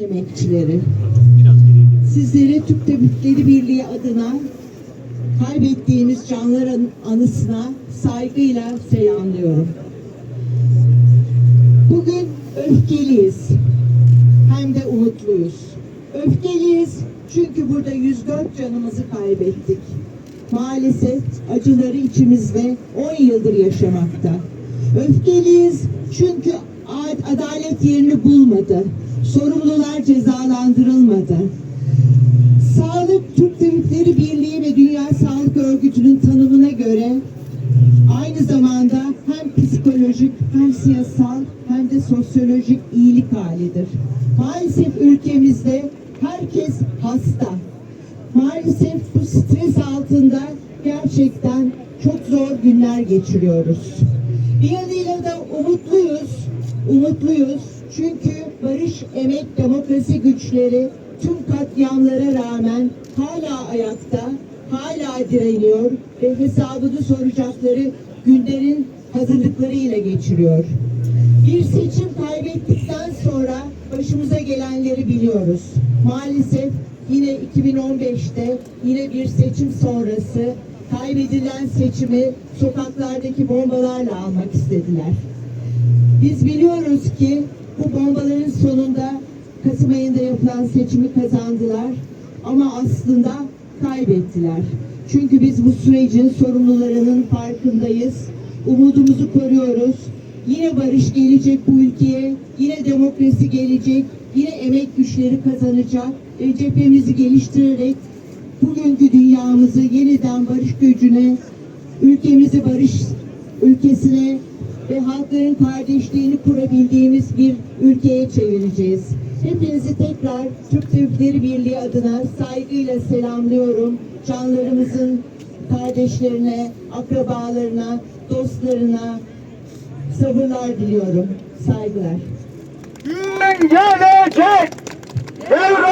emekçileri. Sizlere Türk Tabipleri Birliği adına kaybettiğimiz canların anısına saygıyla selamlıyorum. Bugün öfkeliyiz. Hem de umutluyuz. Öfkeliyiz çünkü burada 104 canımızı kaybettik. Maalesef acıları içimizde 10 yıldır yaşamakta. Öfkeliyiz çünkü ad- adalet yerini bulmadı. Sorumlular cezalandırılmadı. Sağlık Türk Tabipleri Birliği ve Dünya Sağlık Örgütü'nün tanımına göre aynı zamanda hem psikolojik hem siyasal hem de sosyolojik iyilik halidir. Maalesef ülkemizde herkes hasta. Maalesef bu stres altında gerçekten çok zor günler geçiriyoruz. Bir yanıyla da umutluyuz, umutluyuz çünkü barış, emek, demokrasi güçleri tüm katliamlara rağmen hala ayakta, hala direniyor ve hesabını soracakları günlerin hazırlıklarıyla geçiriyor. Bir seçim kaybettikten sonra başımıza gelenleri biliyoruz. Maalesef yine 2015'te yine bir seçim sonrası kaybedilen seçimi sokaklardaki bombalarla almak istediler. Biz biliyoruz ki bu bombaların sonunda Kasım ayında yapılan seçimi kazandılar ama aslında kaybettiler. Çünkü biz bu sürecin sorumlularının farkındayız. Umudumuzu koruyoruz. Yine barış gelecek bu ülkeye, yine demokrasi gelecek, yine emek güçleri kazanacak ve cephemizi geliştirerek bugünkü dünyamızı yeniden barış gücüne, ülkemizi barış ülkesine ve halkların kardeşliğini kurabildiğimiz bir ülkeye çevireceğiz. Hepinizi tekrar Türk Tabipleri Birliği adına saygıyla selamlıyorum. Canlarımızın kardeşlerine, akrabalarına, dostlarına sabırlar diliyorum. Saygılar. Gün gelecek, devran